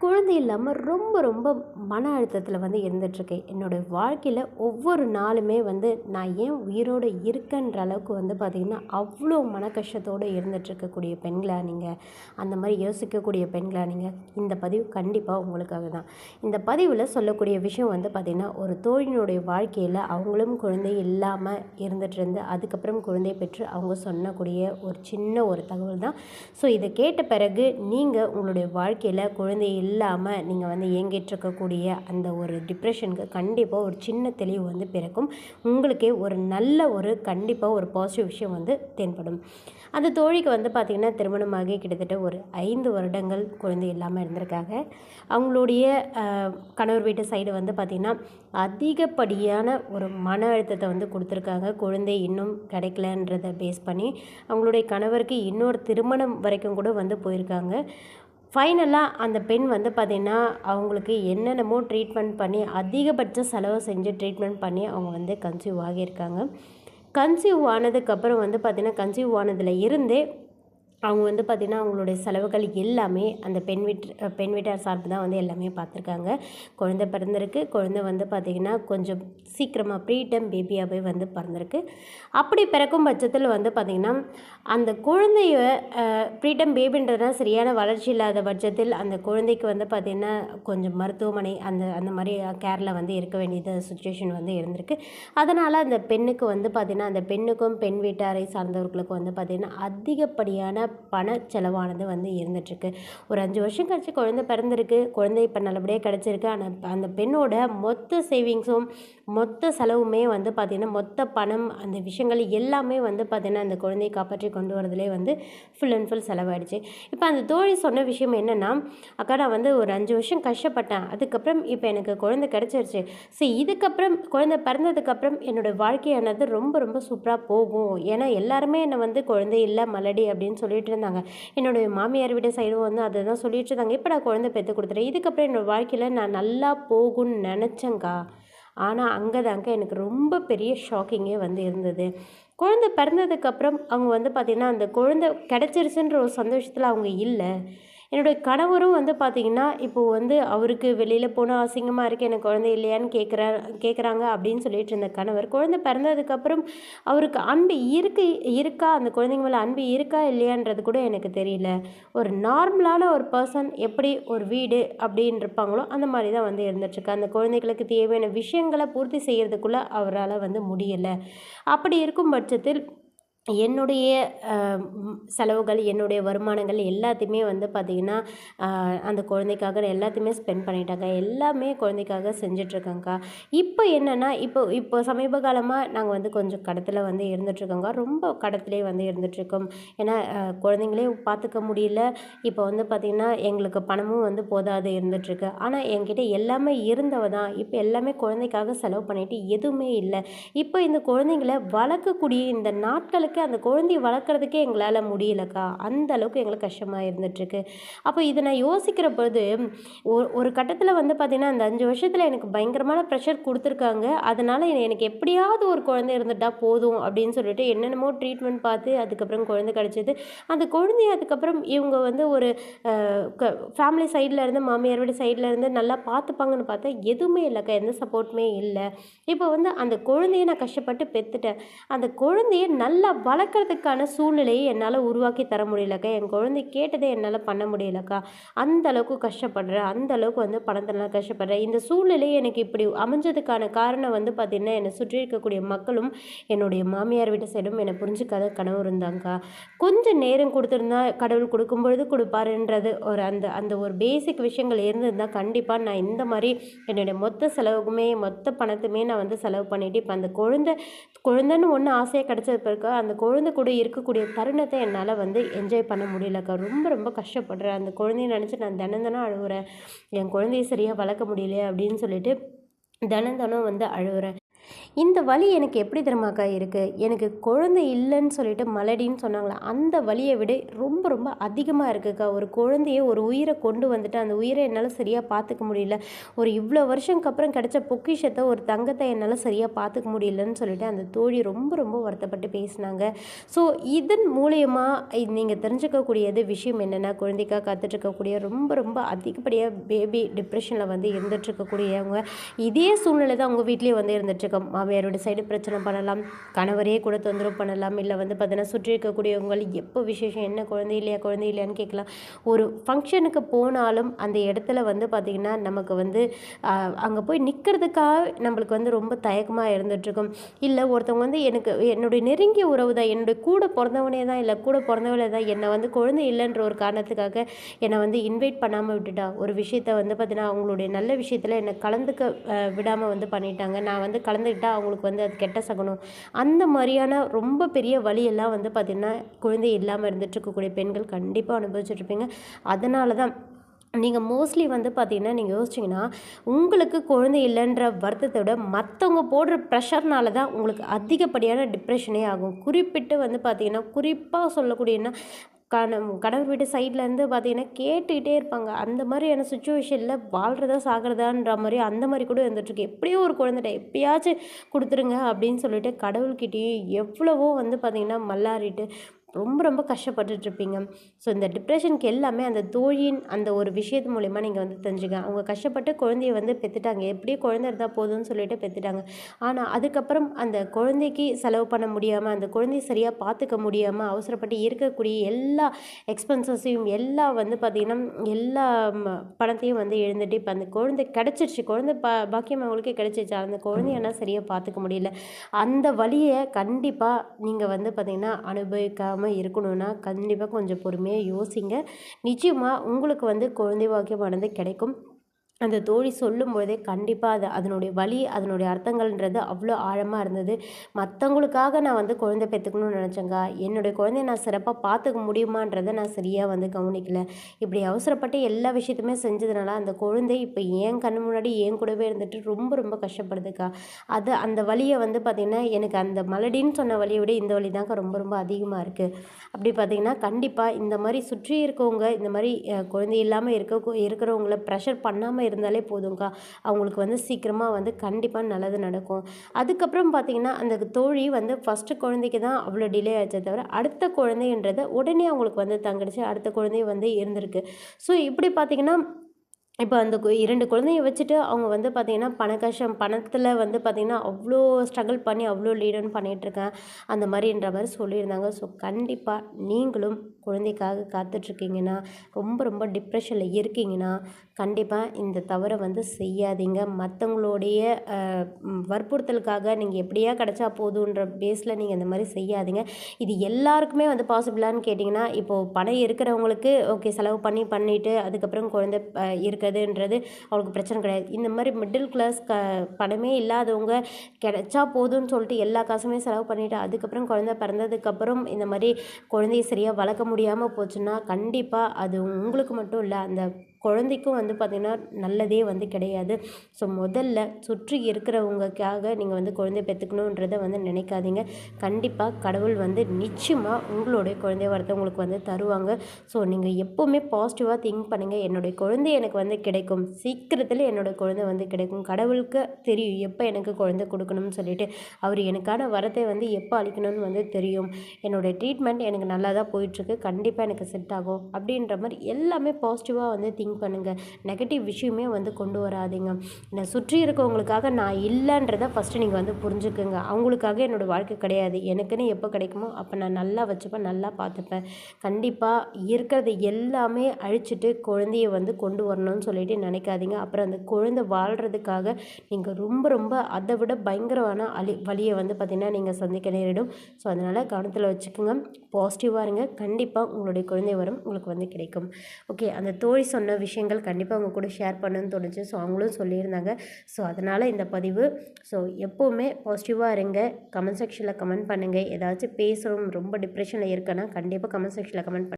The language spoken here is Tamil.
குழந்தை இல்லாமல் ரொம்ப ரொம்ப மன அழுத்தத்தில் வந்து இருந்துகிட்ருக்கேன் என்னோடய வாழ்க்கையில் ஒவ்வொரு நாளுமே வந்து நான் ஏன் உயிரோடு இருக்கேன்ற அளவுக்கு வந்து பார்த்திங்கன்னா அவ்வளோ மன கஷ்டத்தோடு இருந்துகிட்ருக்கக்கூடிய பெண்களா நீங்கள் அந்த மாதிரி யோசிக்கக்கூடிய பெண்களா நீங்கள் இந்த பதிவு கண்டிப்பாக உங்களுக்காக தான். இந்த பதிவில் சொல்லக்கூடிய விஷயம் வந்து பார்த்திங்கன்னா ஒரு தோழினுடைய வாழ்க்கையில் அவங்களும் குழந்தை இல்லாமல் இருந்துட்டு இருந்து அதுக்கப்புறம் குழந்தை பெற்று அவங்க சொன்னக்கூடிய ஒரு சின்ன ஒரு தகவல் தான். ஸோ இதை கேட்ட பிறகு நீங்கள் உங்களுடைய வாழ்க்கையில் குழந்தையை இல்லாமல் நீங்கள் வந்து இயங்கிட்டுருக்கக்கூடிய அந்த ஒரு டிப்ரெஷனுக்கு கண்டிப்பாக ஒரு சின்ன தெளிவு வந்து பிறக்கும். உங்களுக்கே ஒரு நல்ல ஒரு கண்டிப்பாக ஒரு பாசிட்டிவ் விஷயம் வந்து தென்படும். அந்த தோழிக்கு வந்து பார்த்திங்கன்னா திருமணமாகி கிட்டத்தட்ட ஒரு ஐந்து வருடங்கள் குழந்தை இல்லாமல் இருந்திருக்காங்க. அவங்களுடைய கணவர் வீட்டு சைடு வந்து பார்த்திங்கன்னா அதிகப்படியான ஒரு மன அழுத்தத்தை வந்து கொடுத்துருக்காங்க. குழந்தை இன்னும் கிடைக்கலன்றதை பேஸ் பண்ணி அவங்களுடைய கணவருக்கு இன்னொரு திருமணம் வரைக்கும் கூட வந்து போயிருக்காங்க. ஃபைனலாக அந்த பெண் வந்து பார்த்திங்கன்னா அவங்களுக்கு என்னென்னமோ ட்ரீட்மெண்ட் பண்ணி அதிகபட்ச செலவு செஞ்சு ட்ரீட்மெண்ட் பண்ணி அவங்க வந்து கன்சீவ் ஆகியிருக்காங்க. கன்சீவ் ஆனதுக்கப்புறம் வந்து பார்த்திங்கன்னா கன்சீவ் ஆனதில் இருந்தே அவங்க வந்து பார்த்திங்கன்னா அவங்களுடைய செலவுகள் எல்லாமே அந்த பெண் வீட்டு பெண் வீட்டார் சார்பு தான் வந்து எல்லாமே பார்த்துருக்காங்க குழந்தை பிறந்திருக்கு. குழந்தை வந்து பார்த்திங்கன்னா கொஞ்சம் சீக்கிரமாக ப்ரீடம் பேபியாகவே வந்து பிறந்திருக்கு. அப்படி பிறக்கும் பட்சத்தில் வந்து பார்த்திங்கன்னா அந்த குழந்தைய ப்ரீடம் பேபின்றதுனா சரியான வளர்ச்சி இல்லாத பட்சத்தில் அந்த குழந்தைக்கு வந்து பார்த்திங்கன்னா கொஞ்சம் மருத்துவமனை அந்த அந்த மாதிரி கேரில் வந்து இருக்க வேண்டியது சுச்சுவேஷன் வந்து இருந்திருக்கு. அதனால் அந்த பெண்ணுக்கு வந்து பார்த்திங்கன்னா அந்த பெண்ணுக்கும் பெண் வீட்டாரை சார்ந்தவர்களுக்கும் வந்து பார்த்திங்கன்னா அதிகப்படியான பண செலவானது வந்து இருந்துகிட்ருக்கு ஒரு அஞ்சு வருஷம் கழிச்சு குழந்தை பிறந்திருக்கு. குழந்தை இப்போ நல்லபடியாக கிடச்சிருக்கு. ஆனால் அந்த பெண்ணோட மொத்த சேவிங்ஸும் மொத்த செலவுமே வந்து பார்த்திங்கன்னா மொத்த பணம் அந்த விஷயங்கள் எல்லாமே வந்து பார்த்திங்கன்னா அந்த குழந்தையை காப்பாற்றி கொண்டு வரதுலே வந்து ஃபுல் அண்ட் ஃபுல் செலவாயிடுச்சு. இப்போ அந்த தோழி சொன்ன விஷயம் என்னென்னா அக்கா நான் வந்து ஒரு அஞ்சு வருஷம் கஷ்டப்பட்டேன். அதுக்கப்புறம் இப்போ எனக்கு குழந்தை கிடச்சிருச்சு. ஸோ இதுக்கப்புறம் குழந்தை பிறந்ததுக்கப்புறம் என்னோடய வாழ்க்கையானது ரொம்ப ரொம்ப சூப்பராக போகும். ஏன்னா எல்லாருமே என்னை வந்து குழந்தை இல்லை மலடி அப்படின்னு சொல்லி சொல்லிட்டு இருந்தாங்க என்னுடைய மாமியார் வீட்டு சைடும் வந்து அதை தான் சொல்லிட்டு இருந்தாங்க இப்போ நான் குழந்தை பெற்று கொடுத்துட்டேன் இதுக்கப்புறம் என்னோடய வாழ்க்கையில் நான் நல்லா போகும்னு நினச்சேங்க்கா ஆனால் அங்கே தாங்க எனக்கு ரொம்ப பெரிய ஷாக்கிங்கே வந்து இருந்தது. குழந்தை பிறந்ததுக்கப்புறம் அவங்க வந்து பார்த்திங்கன்னா அந்த குழந்தை கிடச்சிருச்சுன்ற ஒரு சந்தோஷத்தில் அவங்க இல்லை. என்னுடைய கணவரும் வந்து பார்த்திங்கன்னா இப்போது வந்து அவருக்கு வெளியில் போனால் அசிங்கமாக இருக்குது எனக்கு குழந்தை இல்லையான்னு கேட்குறா கேட்குறாங்க அப்படின்னு சொல்லிட்டு இருந்த கணவர் குழந்தை பிறந்ததுக்கப்புறம் அவருக்கு அன்பு இருக்கு இருக்கா? அந்த குழந்தைங்க மேலே அன்பு இருக்கா இல்லையான்றது கூட எனக்கு தெரியல. ஒரு நார்மலான ஒரு பர்சன் எப்படி ஒரு வீடு அப்படின்னு இருப்பாங்களோ அந்த மாதிரி தான் வந்து இருந்துட்டுருக்கு. அந்த குழந்தைகளுக்கு தேவையான விஷயங்களை பூர்த்தி செய்கிறதுக்குள்ளே அவரால் வந்து முடியலை. அப்படி இருக்கும் பட்சத்தில் என்னுடைய செலவுகள் என்னுடைய வருமானங்கள் எல்லாத்தையுமே வந்து பார்த்திங்கன்னா அந்த குழந்தைக்காக நான் எல்லாத்தையுமே ஸ்பெண்ட் பண்ணிட்டாங்க. எல்லாமே குழந்தைக்காக செஞ்சிட்ருக்கேங்க்கா இப்போ என்னென்னா இப்போ இப்போ சமீப காலமாக நாங்கள் வந்து கொஞ்சம் கடத்தில் வந்து இருந்துகிட்ருக்கோங்க ரொம்ப கடத்திலே வந்து இருந்துகிட்ருக்கோம் ஏன்னா குழந்தைங்களே பார்த்துக்க முடியல. இப்போ வந்து பார்த்திங்கன்னா எங்களுக்கு பணமும் வந்து போதாது இருந்துகிட்ருக்கு ஆனால் என்கிட்ட எல்லாமே இருந்தவ தான். இப்போ எல்லாமே குழந்தைக்காக செலவு பண்ணிட்டு எதுவுமே இல்லை. இப்போ இந்த குழந்தைங்கள வளர்க்கக்கூடிய இந்த நாட்களுக்கு அந்த குழந்தைய வளர்க்குறதுக்கே எங்களால் முடியலக்கா. அந்த அளவுக்கு எங்களுக்கு கஷ்டமாக இருந்துகிட்ருக்கு அப்போ இதை நான் யோசிக்கிற பொழுது ஒரு ஒரு கட்டத்தில் வந்து பார்த்திங்கன்னா அந்த அஞ்சு வருஷத்தில் எனக்கு பயங்கரமான ப்ரெஷர் கொடுத்துருக்காங்க. அதனால் எனக்கு எப்படியாவது ஒரு குழந்தை இருந்துட்டால் போதும் அப்படின்னு சொல்லிட்டு என்னென்னமோ ட்ரீட்மெண்ட் பார்த்து அதுக்கப்புறம் குழந்தை கிடச்சிது. அந்த குழந்தைய அதுக்கப்புறம் இவங்க வந்து ஒரு ஃபேமிலி சைடில் இருந்து மாமியார் வீடு சைடில் இருந்து நல்லா பார்த்துப்பாங்கன்னு பார்த்தா எதுவுமே இல்லைக்கா. எந்த சப்போர்ட்டுமே இல்லை. இப்போ வந்து அந்த குழந்தைய நான் கஷ்டப்பட்டு பெற்றுட்டேன் அந்த குழந்தைய நல்லா வளர்க்குறதுக்கான சூழ்நிலையை என்னால் உருவாக்கி தர முடியலக்கா. என் குழந்தை கேட்டதை என்னால் பண்ண முடியலக்கா. அந்த அளவுக்கு கஷ்டப்படுறேன். அந்த அளவுக்கு வந்து பணத்தெல்லாம் கஷ்டப்படுறேன். இந்த சூழ்நிலை எனக்கு இப்படி அமைஞ்சதுக்கான காரணம் வந்து பார்த்திங்கன்னா என்னை சுற்றி இருக்கக்கூடிய மக்களும் என்னுடைய மாமியார் வீட்டு சைடும் என்னை புரிஞ்சுக்காத கனவு இருந்தாங்கக்கா. கொஞ்சம் நேரம் கொடுத்துருந்தா கடவுள் கொடுக்கும் பொழுது கொடுப்பாருன்றது ஒரு அந்த அந்த ஒரு பேசிக் விஷயங்கள் இருந்திருந்தால் கண்டிப்பாக நான் இந்த மாதிரி என்னுடைய மொத்த செலவுக்குமே மொத்த பணத்துமே நான் வந்து செலவு பண்ணிவிட்டு இப்போ அந்த குழந்தை குழந்தைன்னு ஒன்று ஆசையாக கிடச்சது பிறகு அந்த குழந்தை கூட இருக்கக்கூடிய தருணத்தை என்னால் வந்து என்ஜாய் பண்ண முடியலக்கா ரொம்ப ரொம்ப கஷ்டப்படுறேன். அந்த குழந்தைய நினச்சி நான் தினம் தினம் அழுகுறேன் என் குழந்தைய சரியாக வளர்க்க முடியலையே அப்படின்னு சொல்லிட்டு தினம் தினம் வந்து அழுகுறேன் இந்த வலி எனக்கு எப்படி தெரியுமாக்கா இருக்குது எனக்கு குழந்தை இல்லைன்னு சொல்லிட்டு மலடின்னு சொன்னாங்களே? அந்த வலியை விட ரொம்ப ரொம்ப அதிகமாக இருக்குக்கா ஒரு குழந்தைய ஒரு உயிரை கொண்டு வந்துட்டு அந்த உயிரை என்னால் சரியாக பார்த்துக்க முடியல. ஒரு இவ்வளோ வருஷம்க்கு அப்புறம் கிடைச்ச பொக்கிஷத்தை ஒரு தங்கத்தை என்னால் சரியாக பார்த்துக்க முடியலன்னு சொல்லிட்டு அந்த தோழி ரொம்ப ரொம்ப வருத்தப்பட்டு பேசினாங்க. ஸோ இதன் மூலயமா நீங்கள் தெரிஞ்சுக்கக்கூடியது விஷயம் என்னென்னா குழந்தைக்காக காத்துட்ருக்கக்கூடிய ரொம்ப ரொம்ப அதிகப்படியாக பேபி டிப்ரெஷனில் வந்து இருந்துகிட்ருக்கக்கூடியவங்க இதே சூழ்நிலை தான் உங்கள் வீட்லேயே வந்து இருக்கும் மாமியாரோட சைடு பிரச்சனை பண்ணலாம் கணவரே கூட தொந்தரவு பண்ணலாம் இல்லை வந்து பார்த்தீங்கன்னா சுற்றி இருக்கக்கூடியவங்க எப்போ விசேஷம் என்ன குழந்தை இல்லையா குழந்தை இல்லையான்னு கேட்கலாம். ஒரு ஃபங்க்ஷனுக்கு போனாலும் அந்த இடத்துல வந்து பார்த்திங்கன்னா நமக்கு வந்து அங்கே போய் நிற்கிறதுக்காக நம்மளுக்கு வந்து ரொம்ப தயக்கமாக இருந்துகிட்ருக்கும் இல்லை ஒருத்தவங்க வந்து எனக்கு என்னுடைய நெருங்கிய உறவு தான் என்னுடைய கூட பிறந்தவனே தான் இல்லை கூட பிறந்தவளே தான் என்னை வந்து குழந்தை இல்லைன்ற ஒரு காரணத்துக்காக என்னை வந்து இன்வைட் பண்ணாமல் விட்டுட்டா. ஒரு விஷயத்த வந்து பார்த்தீங்கன்னா அவங்களுடைய நல்ல விஷயத்தில் என்னை கலந்துக்க விடாமல் வந்து பண்ணிட்டாங்க. நான் வந்து கலந்து கலந்துக்கிட்டால் அவங்களுக்கு வந்து அது கெட்ட சகுனம். அந்த மாதிரியான ரொம்ப பெரிய வழியெல்லாம் வந்து பார்த்திங்கன்னா குழந்தை இல்லாமல் இருந்துட்டு இருக்கக்கூடிய பெண்கள் கண்டிப்பாக அனுபவிச்சுட்ருப்பீங்க அதனால தான் நீங்கள் மோஸ்ட்லி வந்து பார்த்தீங்கன்னா நீங்கள் யோசிச்சிங்கன்னா உங்களுக்கு குழந்தை இல்லைன்ற வருத்தத்தை விட மற்றவங்க போடுற ப்ரெஷர்னால தான் உங்களுக்கு அதிகப்படியான டிப்ரெஷனே ஆகும். குறிப்பிட்டு வந்து பார்த்தீங்கன்னா குறிப்பாக சொல்லக்கூடியன்னா கண கடவுள் வீட்டு சைட்லேருந்து பார்த்தீங்கன்னா கேட்டுக்கிட்டே இருப்பாங்க. அந்த மாதிரியான சுச்சுவேஷனில் வாழ்கிறதா சாகிறதான்ற மாதிரி அந்த மாதிரி கூட இருந்துகிட்ருக்கு எப்படியோ ஒரு குழந்தைட்ட எப்படியாச்சும் கொடுத்துருங்க அப்படின்னு சொல்லிட்டு கடவுள்கிட்டேயும் எவ்வளவோ வந்து பார்த்திங்கன்னா மல்லாறிட்டு ரொம்ப ரொம்ப கஷ்டப்பட்டுட்ருப்பீங்க. ஸோ இந்த டிப்ரெஷனுக்கு எல்லாமே அந்த தோழியின் அந்த ஒரு விஷயத்து மூலிமா நீங்கள் வந்து தெரிஞ்சுக்க அவங்க கஷ்டப்பட்டு குழந்தைய வந்து பெற்றுட்டாங்க எப்படியே குழந்தை இருந்தால் போதும்னு சொல்லிட்டு பெற்றுட்டாங்க ஆனால் அதுக்கப்புறம் அந்த குழந்தைக்கு செலவு பண்ண முடியாமல் அந்த குழந்தைய சரியாக பார்த்துக்க முடியாமல் அவசரப்பட்டு இருக்கக்கூடிய எல்லா எக்ஸ்பென்சஸையும் எல்லா வந்து பார்த்திங்கன்னா எல்லா பணத்தையும் வந்து எழுந்துட்டு இப்போ அந்த குழந்தை கிடச்சிருச்சு. குழந்தை பா பாக்கியம் அவங்களுக்கே கிடச்சிருச்சு. அந்த குழந்தையெல்லாம் சரியாக பார்த்துக்க முடியல. அந்த வழியை கண்டிப்பாக நீங்கள் வந்து பார்த்திங்கன்னா அனுபவிக்காமல் இல்லாமல் இருக்கணும்னா கண்டிப்பாக கொஞ்சம் பொறுமையாக யோசிங்க. நிச்சயமாக உங்களுக்கு வந்து குழந்தை பாக்கியமானது கிடைக்கும். அந்த தோழி சொல்லும் பொழுதே கண்டிப்பாக அது அதனுடைய வழி அதனுடைய அர்த்தங்கள்ன்றது அவ்வளோ ஆழமாக இருந்தது. மற்றவங்களுக்காக நான் வந்து குழந்தை பெற்றுக்கணும்னு நினச்சேங்க என்னுடைய குழந்தைய நான் சிறப்பாக பார்த்துக்க முடியுமான்றதை நான் சரியாக வந்து கவனிக்கல. இப்படி அவசரப்பட்டு எல்லா விஷயத்தையுமே செஞ்சதுனால அந்த குழந்தை இப்போ என் கண் முன்னாடி ஏன் கூடவே இருந்துட்டு ரொம்ப ரொம்ப கஷ்டப்படுதுக்கா. அது அந்த வழியை வந்து பார்த்திங்கன்னா எனக்கு அந்த மலடின்னு சொன்ன வழியை விட இந்த வழி தாங்க ரொம்ப ரொம்ப அதிகமாக இருக்குது அப்படி பார்த்திங்கன்னா கண்டிப்பாக இந்த மாதிரி சுற்றி இருக்கவங்க இந்த மாதிரி குழந்தை இல்லாமல் இருக்க இருக்கிறவங்கள ப்ரெஷர் பண்ணாமல் இருந்தாலே போதும்க்கா. அவங்களுக்கு வந்து சீக்கிரமாக வந்து கண்டிப்பாக நல்லது நடக்கும். அதுக்கப்புறம் பார்த்திங்கன்னா அந்த தோழி வந்து ஃபஸ்ட்டு குழந்தைக்கு தான் அவ்வளோ டிலே ஆச்சே தவிர அடுத்த குழந்தைன்றதை உடனே அவங்களுக்கு வந்து தங்கிடுச்சு. அடுத்த குழந்தை வந்து இருந்திருக்கு. ஸோ இப்படி பார்த்திங்கன்னா இப்போ அந்த இரண்டு குழந்தைய வச்சுட்டு அவங்க வந்து பார்த்திங்கன்னா பண கஷ்டம் பணத்தில் வந்து பார்த்திங்கன்னா அவ்வளோ ஸ்ட்ரகிள் பண்ணி அவ்வளோ லீடன் பண்ணிகிட்ருக்கேன் அந்த மாதிரின்ற மாதிரி சொல்லியிருந்தாங்க. ஸோ கண்டிப்பாக நீங்களும் குழந்தைக்காக காத்துட்ருக்கீங்கன்னா ரொம்ப ரொம்ப டிப்ரெஷனில் இருக்கீங்கன்னா கண்டிப்பாக இந்த தவறை வந்து செய்யாதீங்க. மற்றவங்களுடைய வற்புறுத்தலுக்காக நீங்கள் எப்படியா கிடச்சா போதுன்ற பேஸில் நீங்கள் இந்த மாதிரி செய்யாதீங்க. இது எல்லாருக்குமே வந்து பாசிபிளான்னு கேட்டிங்கன்னா இப்போது பணம் இருக்கிறவங்களுக்கு ஓகே செலவு பண்ணி பண்ணிவிட்டு அதுக்கப்புறம் குழந்தை இருக்க இருக்கிறதுன்றது அவங்களுக்கு பிரச்சனை கிடையாது. இந்த மாதிரி மிடில் கிளாஸ் க பணமே இல்லாதவங்க கிடைச்சா போதும்னு சொல்லிட்டு எல்லா காசுமே செலவு பண்ணிவிட்டு அதுக்கப்புறம் குழந்த பிறந்ததுக்கப்புறம் இந்த மாதிரி குழந்தைய சரியாக வளர்க்க முடியாமல் போச்சுன்னா கண்டிப்பாக அது உங்களுக்கு மட்டும் இல்லை அந்த குழந்தைக்கும் வந்து பார்த்திங்கன்னா நல்லதே வந்து கிடையாது. ஸோ முதல்ல சுற்றி இருக்கிறவங்களுக்காக நீங்கள் வந்து குழந்தை பெற்றுக்கணுன்றதை வந்து நினைக்காதீங்க. கண்டிப்பாக கடவுள் வந்து நிச்சயமாக உங்களுடைய குழந்தைய வரத்தை உங்களுக்கு வந்து தருவாங்க. ஸோ நீங்கள் எப்போவுமே பாசிட்டிவாக திங்க் பண்ணுங்கள் என்னுடைய குழந்தை எனக்கு வந்து கிடைக்கும். சீக்கிரத்தில் என்னோடய குழந்தை வந்து கிடைக்கும். கடவுளுக்கு தெரியும். எப்போ எனக்கு குழந்தை கொடுக்கணும்னு சொல்லிட்டு அவர் எனக்கான வரத்தை வந்து எப்போ அளிக்கணும்னு வந்து தெரியும். என்னுடைய ட்ரீட்மெண்ட் எனக்கு நல்லா தான் போயிட்டுருக்கு. கண்டிப்பாக எனக்கு செட் ஆகும். அப்படின்ற மாதிரி எல்லாமே பாசிட்டிவாக வந்து திங்க் திங்க் பண்ணுங்கள் நெகட்டிவ் விஷயமே வந்து கொண்டு வராதிங்க. என்னை சுற்றி இருக்கவங்களுக்காக நான் இல்லைன்றதை ஃபஸ்ட்டு நீங்கள் வந்து புரிஞ்சுக்குங்க. அவங்களுக்காக என்னோடய வாழ்க்கை கிடையாது. எனக்குன்னு எப்போ கிடைக்குமோ அப்போ நான் நல்லா வச்சுப்பேன் நல்லா பார்த்துப்பேன். கண்டிப்பாக இருக்கிறது எல்லாமே அழிச்சிட்டு குழந்தைய வந்து கொண்டு வரணும்னு சொல்லிட்டு நினைக்காதீங்க. அப்புறம் அந்த குழந்தை வாழ்கிறதுக்காக நீங்கள் ரொம்ப ரொம்ப அதை விட பயங்கரமான அழி வழியை வந்து பார்த்திங்கன்னா நீங்கள் சந்திக்க நேரிடும். ஸோ அதனால் கவனத்தில் வச்சுக்கோங்க. பாசிட்டிவாக இருங்க. கண்டிப்பாக உங்களுடைய குழந்தை வரும் உங்களுக்கு வந்து கிடைக்கும். ஓகே அந்த தோழி சொன்ன விஷயங்கள் கண்டிப்பாக அவங்க கூட ஷேர் பண்ணணும்னு தோணுச்சு. ஸோ அவங்களும் சொல்லியிருந்தாங்க. ஸோ அதனால் இந்த பதிவு. ஸோ எப்போவுமே பாசிட்டிவாக இருங்க. கமெண்ட் செக்ஷனில் கமெண்ட் பண்ணுங்கள் ஏதாச்சும் பேசுகிறோம் ரொம்ப டிப்ரெஷனில் இருக்கேன்னா கண்டிப்பாக கமெண்ட் செக்ஷனில் கமெண்ட் பண்ண